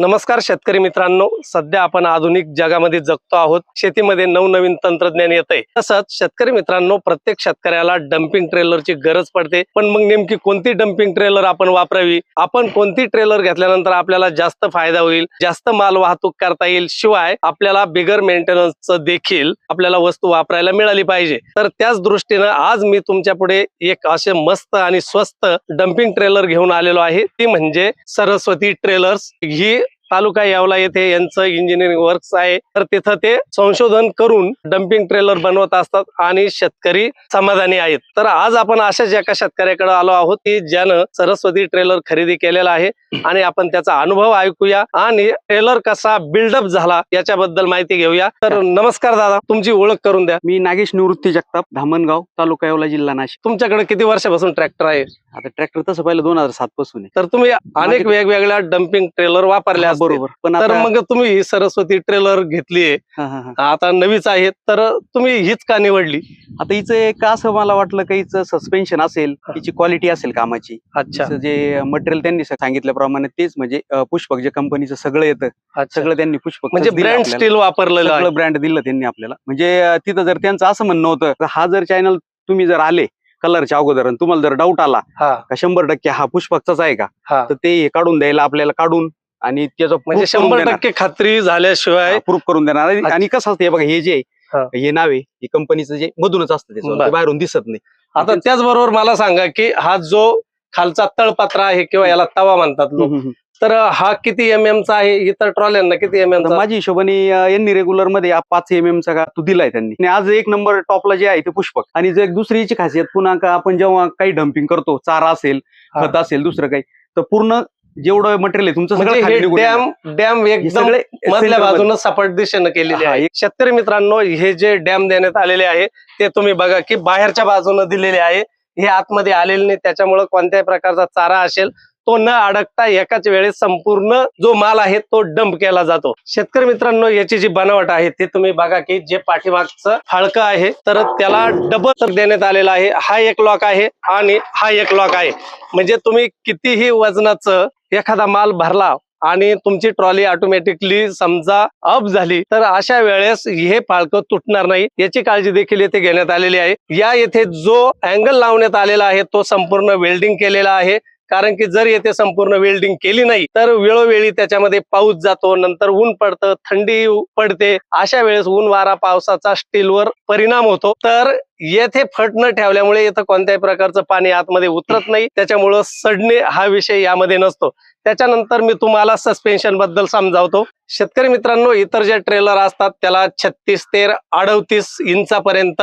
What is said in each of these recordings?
नमस्कार शेतकरी मित्रांनो. सध्या आपण आधुनिक जगामध्ये जगतो आहोत. शेतीमध्ये नवनवीन तंत्रज्ञान येत आहे तसंच शेतकरी मित्रांनो प्रत्येक शेतकऱ्याला डम्पिंग ट्रेलरची गरज पडते. पण मग नेमकी कोणती डम्पिंग ट्रेलर आपण वापरावी? आपण कोणती ट्रेलर घेतल्यानंतर आपल्याला जास्त फायदा होईल? जास्त माल वाहतूक करता येईल? शिवाय आपल्याला बिगर मेंटेनन्सचं देखील आपल्याला वस्तू वापरायला मिळाली पाहिजे. तर त्याच दृष्टीनं आज मी तुमच्यापुढे एक असे मस्त आणि स्वस्त डम्पिंग ट्रेलर घेऊन आलेलो आहे. ती म्हणजे सरस्वती ट्रेलर्स ही तालुका येवला येथे यांचं इंजिनिअरिंग वर्क्स आहे. तर तिथं ते संशोधन करून डम्पिंग ट्रेलर बनवत असतात आणि शेतकरी समाधानी आहेत. तर आज आपण अशाच एका शेतकऱ्याकडे आलो आहोत की ज्यानं सरस्वती ट्रेलर खरेदी केलेला आहे आणि आपण त्याचा अनुभव ऐकूया आणि ट्रेलर कसा बिल्डअप झाला याच्याबद्दल माहिती घेऊया. तर नमस्कार दादा तुमची ओळख करून द्या. मी नागेश निवृत्ती जगताप धामणगाव तालुका येवला जिल्हा नाशिक. तुमच्याकडे किती वर्षापासून ट्रॅक्टर आहे? आता ट्रॅक्टर तसं पाहिलं दोन हजार सात पासून आहे. तर तुम्ही अनेक वेगवेगळ्या डम्पिंग ट्रेलर वापरले बरोबर. पण तर आता मग तुम्ही ही सरस्वती ट्रेलर घेतलीये हा, हा, हा. आता नवीच आहे तर तुम्ही हीच का निवडली? आता हिचं एक असं मला वाटलं की हिचं सस्पेन्शन असेल हा. हिची क्वालिटी असेल कामाची. अच्छा. हिचं जे मटेरियल त्यांनी सांगितल्याप्रमाणे तेच म्हणजे अं, पुष्पक जे कंपनीचं सगळं येतं अच्छा. सगळं त्यांनी पुष्पक म्हणजे ब्रँड स्टील वापरलेलं आहे. सगळं ब्रँड दिलं त्यांनी आपल्याला. म्हणजे अं, तिथं जर त्यांचं असं म्हणणं होतं का हा जर चॅनल तुम्ही जर आले कलरच्या अगोदर आणि तुम्हाला जर डाऊट आला हा. का शंभर टक्के हा पुष्पकचाच आहे का? हा. तर ते हे काढून द्यायला आपल्याला काढून आणि त्याचं म्हणजे शंभर. टक्के खात्री झाल्याशिवाय प्रूफ करून देणार आणि- कसं असतं हे बघा हे जे हा. आहे, हे नाव आहे हे कंपनीचं जे मधूनच असतं त्याच्यावर बर. ते बाहेरून दिसत नाही आता त्याचबरोबर मला सांगा की हा जो खालचा तळपात्र आहे किंवा याला तवा म्हणतात लोक हम्म, हम्म. तर हा किती एम एम चा आहे इतर ट्रॉल्यांना किती एम एम आता माझ्या हिशोबाने अं, यांनी रेग्युलरमध्ये पाच एम एम चा का तो दिलाय त्यांनी आणि आज एक नंबर टॉपला जे आहे ते पुष्पक आणि जो एक दुसरी याची खासियत पुन्हा का आपण जेव्हा काही डम्पिंग करतो चारा असेल हा. खत असेल दुसरं काही तर पूर्ण जेवढं मटेरियल आहे तुमचं म्हणजे सगळं हे. डॅम डॅम एकदम सगळे मधल्या. बाजूनं सपाट दिशेनं केलेले हा, आहे शेतकरी मित्रांनो हे जे डॅम देण्यात आलेले आहे ते तुम्ही बघा की बाहेरच्या बाजूनं दिलेले आहे हे आतमध्ये आलेले नाही त्याच्यामुळे कोणत्याही प्रकारचा चारा असेल तो न अडकता एकाच वेळेस संपूर्ण जो माल आहे तो डंप केला जातो. शेतकरी मित्रांनो याची जी बनावट आहे ते तुम्ही बघा की जे पाठीमागचं फाळकं आहे तर त्याला डबल देण्यात आलेला आहे. हा एक लॉक आहे आणि हा एक लॉक आहे. म्हणजे तुम्ही कितीही वजनाचं एखादा माल भरला आणि तुमची ट्रॉली ऑटोमॅटिकली समजा अप झाली तर अशा वेळेस हे फाळकं तुटणार नाही. याची काळजी देखील येथे घेण्यात आलेली आहे. या येथे जो अँगल लावण्यात आलेला आहे तो संपूर्ण वेल्डिंग केलेला आहे. कारण की जर येथे संपूर्ण वेल्डिंग केली नाही तर वेळोवेळी त्याच्यामध्ये पाऊस जातो नंतर ऊन पडतं थंडी पडते. अशा वेळेस ऊन वारा पावसाचा स्टीलवर परिणाम होतो. तर येथे फट न ठेवल्यामुळे इथं कोणत्याही प्रकारचं पाणी आतमध्ये उतरत नाही. त्याच्यामुळं सडणे हा विषय यामध्ये नसतो. त्याच्यानंतर मी तुम्हाला सस्पेन्शनबद्दल समजावतो. शेतकरी मित्रांनो इतर जे ट्रेलर असतात त्याला छत्तीस ते अडतीस इंचापर्यंत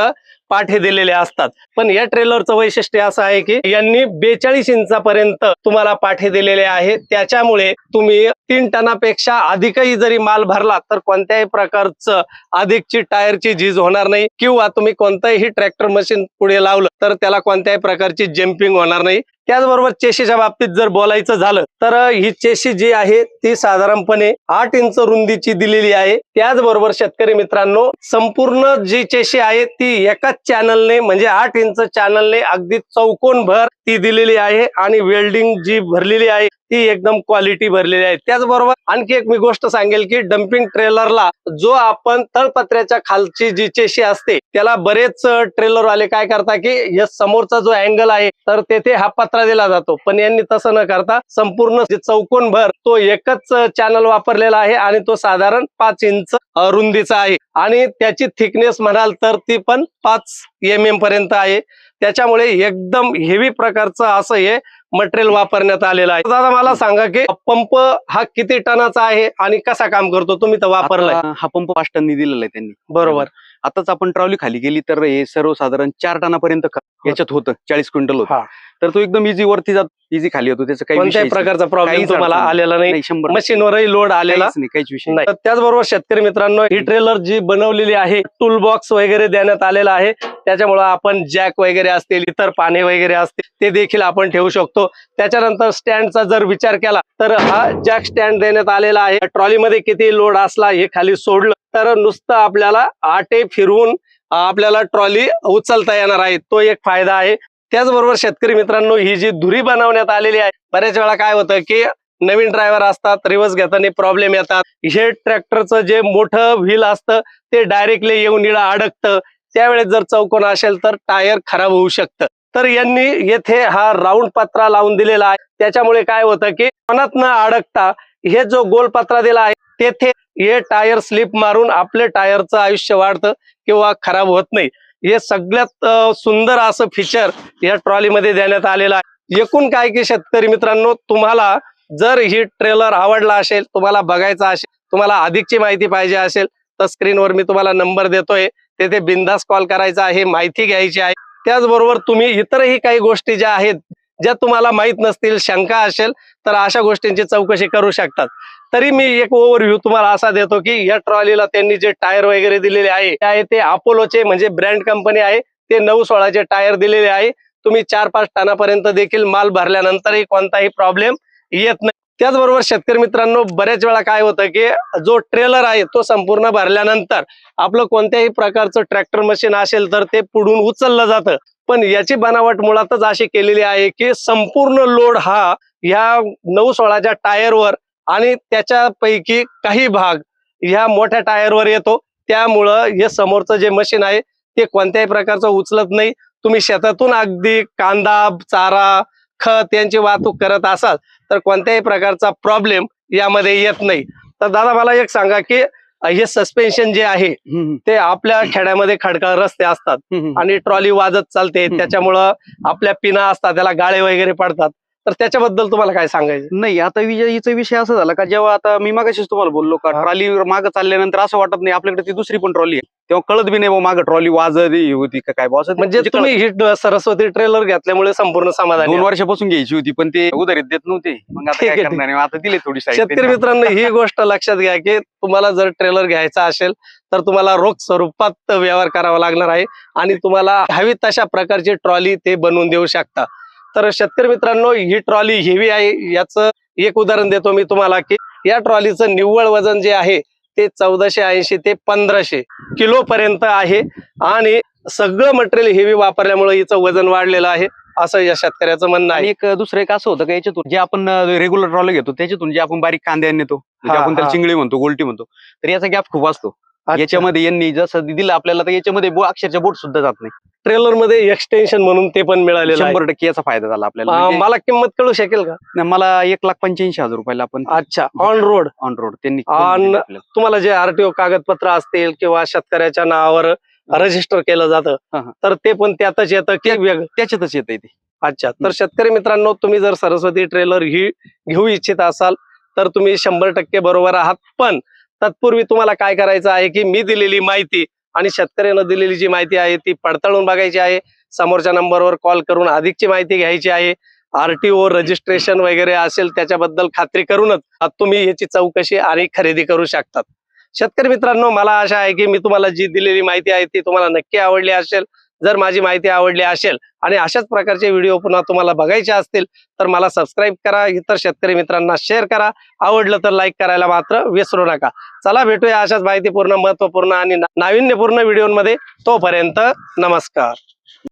पाठे दिलेले असतात. पण या ट्रेलरचं वैशिष्ट्य असं आहे की यांनी बेचाळीस इंचापर्यंत तुम्हाला पाठे दिलेले आहे त्याच्यामुळे तुम्ही तीन टनापेक्षा अधिकही जरी माल भरला तर कोणत्याही प्रकारचं अधिकची टायरची झीज होणार नाही. किंवा तुम्ही कोणतंही ट्रॅक्टर मशीन पुढे लावलं तर त्याला कोणत्याही प्रकारची जम्पिंग होणार नाही. त्याचबरोबर चेशीच्या बाबतीत जर बोलायचं झालं तर ही चेशी जी आहे ती साधारणपणे आठ इंच रुंदीची दिलेली आहे. त्याचबरोबर शेतकरी मित्रांनो संपूर्ण जी चेशी आहे ती एकाच चॅनलने म्हणजे आठ इंच चॅनलने अगदी चौकोन भर ती दिलेली आहे आणि वेल्डिंग जी भरलेली आहे ती एकदम क्वालिटी भरलेली आहे. त्याचबरोबर आणखी एक मी गोष्ट सांगेल की डम्पिंग ट्रेलरला जो आपण तळपत्र्याच्या खालची जी चेशी असते त्याला बरेच ट्रेलर वाले काय करतात की या समोरचा जो अँगल आहे तर तेथे हा पत्रा दिला जातो. पण यांनी तसं न करता संपूर्ण चौकोन भर तो एकच चॅनल वापरलेला आहे आणि तो साधारण पाच इंच रुंदीचा आहे. आणि त्याची थिकनेस म्हणाल तर ती पण पाच एम एम पर्यंत आहे. त्याच्यामुळे एकदम हेवी प्रकारचं असं हे मटेरियल वापरण्यात आलेलं आहे. दादा मला सांगा की पंप हा किती टनाचा आहे आणि कसा काम करतो? तुम्ही तर वापरलाय. हा पंप पाच टननी दिलेला आहे त्यांनी. बरोबर. आताच आपण ट्रॉली खाली गेली तर हे सर्वसाधारण चार टनापर्यंत याच्यात होतं. चाळीस क्विंटल होतं. हा. तर तो एकदम इझी वरती जात इझी खाली होतो. त्याचं काही. प्रकारचा प्रॉब्लेम तुम्हाला आलेला नाही. शंभर मशीनवरही लोड आलेला नाही काहीच विषय नाही. तर त्याचबरोबर शेतकरी मित्रांनो ही ट्रेलर जी बनवलेली आहे टूल बॉक्स वगैरे देण्यात आलेला आहे. त्याच्यामुळे आपण जॅक वगैरे असतील इतर पाने वगैरे असतील ते देखील आपण ठेवू शकतो. त्याच्यानंतर स्टँडचा जर विचार केला तर हा जॅक स्टँड देण्यात आलेला आहे. ट्रॉलीमध्ये किती लोड असला हे खाली सोडलं तर नुसतं आपल्याला आटे फिरवून आपल्याला ट्रॉली उचलता येणार आहे. तो एक फायदा आहे. त्याचबरोबर शेतकरी मित्रांनो ही जी धुरी बनवण्यात आलेली आहे बऱ्याच वेळा काय होतं की नवीन ड्रायव्हर असतात रिव्हर्स घेताना प्रॉब्लेम येतात. हे ट्रॅक्टरचं जे मोठं व्हील असतं ते डायरेक्टली येऊन इडं अडकतं. त्यावेळेस जर चौकोन असेल तर टायर खराब होऊ शकतं. तर यांनी येथे हा राऊंड पत्रा लावून दिलेला आहे. त्याच्यामुळे काय होतं की मनात न अडकता हे जो गोल पत्रा दिला आहे तेथे हे टायर स्लिप मारून आपले टायरचं आयुष्य वाढतं. किंवा खराब होत नाही. हे सगळ्यात सुंदर असं फीचर या ट्रॉलीमध्ये देण्यात आलेलं आहे. एकूण काय की शेतकरी मित्रांनो तुम्हाला जर ही ट्रेलर आवडला असेल तुम्हाला बघायचा असेल तुम्हाला अधिकची माहिती पाहिजे असेल तर स्क्रीनवर मी तुम्हाला नंबर देतोय. तेथे बिंदास कॉल करायचा आहे माहिती घ्यायची आहे. त्याचबरोबर तुम्ही इतरही काही गोष्टी ज्या आहेत ज्या तुम्हाला माहीत नसतील शंका असेल तर अशा गोष्टींची चौकशी करू शकतात. तरी मी एक ओव्हरव्ह्यू तुम्हाला असा देतो की या ट्रॉलीला त्यांनी जे टायर वगैरे दिलेले आहे ते ते अपोलोचे म्हणजे ब्रँड कंपनी आहे ते नऊ सोळाचे टायर दिलेले आहे. तुम्ही चार पाच टनापर्यंत देखील माल भरल्यानंतरही कोणताही प्रॉब्लेम येत नाही. त्याचबरोबर शेतकरी मित्रांनो बऱ्याच वेळा काय होतं की जो ट्रेलर आहे तो संपूर्ण भरल्यानंतर आपलं कोणत्याही प्रकारचं ट्रॅक्टर मशीन असेल तर ते पुढून उचललं जातं. पण याची बनावट मुळातच अशी केलेली आहे की संपूर्ण लोड हा ह्या नऊ सोळाच्या टायरवर आणि त्याच्यापैकी काही भाग ह्या मोठ्या टायरवर येतो. त्यामुळं हे समोरचं जे मशीन आहे ते कोणत्याही प्रकारचं उचलत नाही. तुम्ही शेतातून अगदी कांदा चारा खत यांची वाहतूक करत असाल तर कोणत्याही प्रकारचा प्रॉब्लेम यामध्ये येत नाही. तर दादा मला एक सांगा की हे सस्पेन्शन जे आहे ते आपल्या खेड्यामध्ये खडकाळ रस्ते असतात. आणि ट्रॉली वाजत चालते. त्याच्यामुळं आपल्या पिना असतात त्याला गाळे वगैरे पडतात. तर त्याच्याबद्दल तुम्हाला काय सांगायचं? नाही आता विजयीचा विषय असा झाला का जेव्हा आता मी मागाशीच तुम्हाला बोललो का. ट्रॉलीवर मागं चालल्यानंतर असं वाटत नाही आपल्याकडे ती दुसरी पण ट्रॉली आहे. तेव्हा कळत बी नाही मागं ट्रॉली वाजत होती का काय ते- म्हणजे कळत- तुम्ही ही सरस्वती ट्रेलर घेतल्यामुळे संपूर्ण समाधान दोन वर्षापासून घ्यायची होती पण ते उधारीत देत नव्हते. मग आता ठीक काय आहे, करणार आहे? आता दिले थोडी शेतकरी. मित्रांनो ही गोष्ट लक्षात घ्या की तुम्हाला जर ट्रेलर घ्यायचा असेल तर तुम्हाला रोख स्वरूपात व्यवहार करावा लागणार आहे. आणि तुम्हाला हवी तशा प्रकारची ट्रॉली ते बनवून देऊ शकता. तर शेतकरी मित्रांनो ही ट्रॉली हेवी आहे याचं एक उदाहरण देतो मी तुम्हाला की या ट्रॉलीचं निव्वळ वजन जे आहे ते चौदाशे ऐंशी ते पंधराशे किलो पर्यंत आहे आणि सगळं मटेरियल हेवी वापरल्यामुळे हिचं वजन वाढलेलं आहे असं या शेतकऱ्याचं म्हणणं आहे एक दुसरं एक असं होतं का याच्यातून जे आपण रेग्युलर ट्रॉली घेतो त्याच्यातून जे आपण बारीक कांदे नेतो आपण त्याला. चिंगळी म्हणतो गोलटी म्हणतो तर याचा गॅप खूप असतो. याच्यामध्ये यांनी जसं दिलं आपल्याला तर याच्यामध्ये बो- अक्षरशः बोट सुद्धा जात नाही. ट्रेलरमध्ये एक्सटेन्शन म्हणून ते पण मिळालेलं आहे. शंभर टक्के याचा फायदा झाला आपल्याला. म्हणजे मला किंमत कळू शकेल का? नाही, मला एक लाख पंच्याऐंशी हजार रुपयाला आपण अच्छा ऑन रोड ऑन रोड त्यांनी आपल्याला. तुम्हाला जे आरटीओ कागदपत्र असतील किंवा शेतकऱ्याच्या नावावर रजिस्टर केलं जातं. तर ते पण त्यातच येतं की त्याच्यातच येत ते. अच्छा तर शेतकरी मित्रांनो तुम्ही जर सरस्वती ट्रेलर ही घेऊ इच्छित असाल तर तुम्ही शंभर टक्के बरोबर आहात. पण तत्पूर्वी तुम्हाला काय करायचं आहे की मी दिलेली माहिती आणि शेतकऱ्यानं दिलेली जी माहिती आहे ती पडताळून बघायची आहे. समोरच्या नंबरवर कॉल करून अधिकची माहिती घ्यायची आहे. आरटीओ रजिस्ट्रेशन वगैरे असेल त्याच्याबद्दल खात्री करूनच तुम्ही याची चौकशी आणि खरेदी करू शकतात. शेतकरी मित्रांनो मला आशा आहे की मी तुम्हाला जी दिलेली माहिती आहे ती तुम्हाला नक्की आवडली असेल. जर माझी माहिती आवडली असेल आणि अशाच प्रकारचे व्हिडिओ पुन्हा तुम्हाला बघायचे असतील तर मला सबस्क्राईब करा. इतर शेतकरी मित्रांना शेअर करा. आवडलं तर लाईक करायला मात्र विसरू नका. चला भेटूया अशाच माहितीपूर्ण महत्त्वपूर्ण आणि नाविन्यपूर्ण व्हिडिओमध्ये. तोपर्यंत नमस्कार.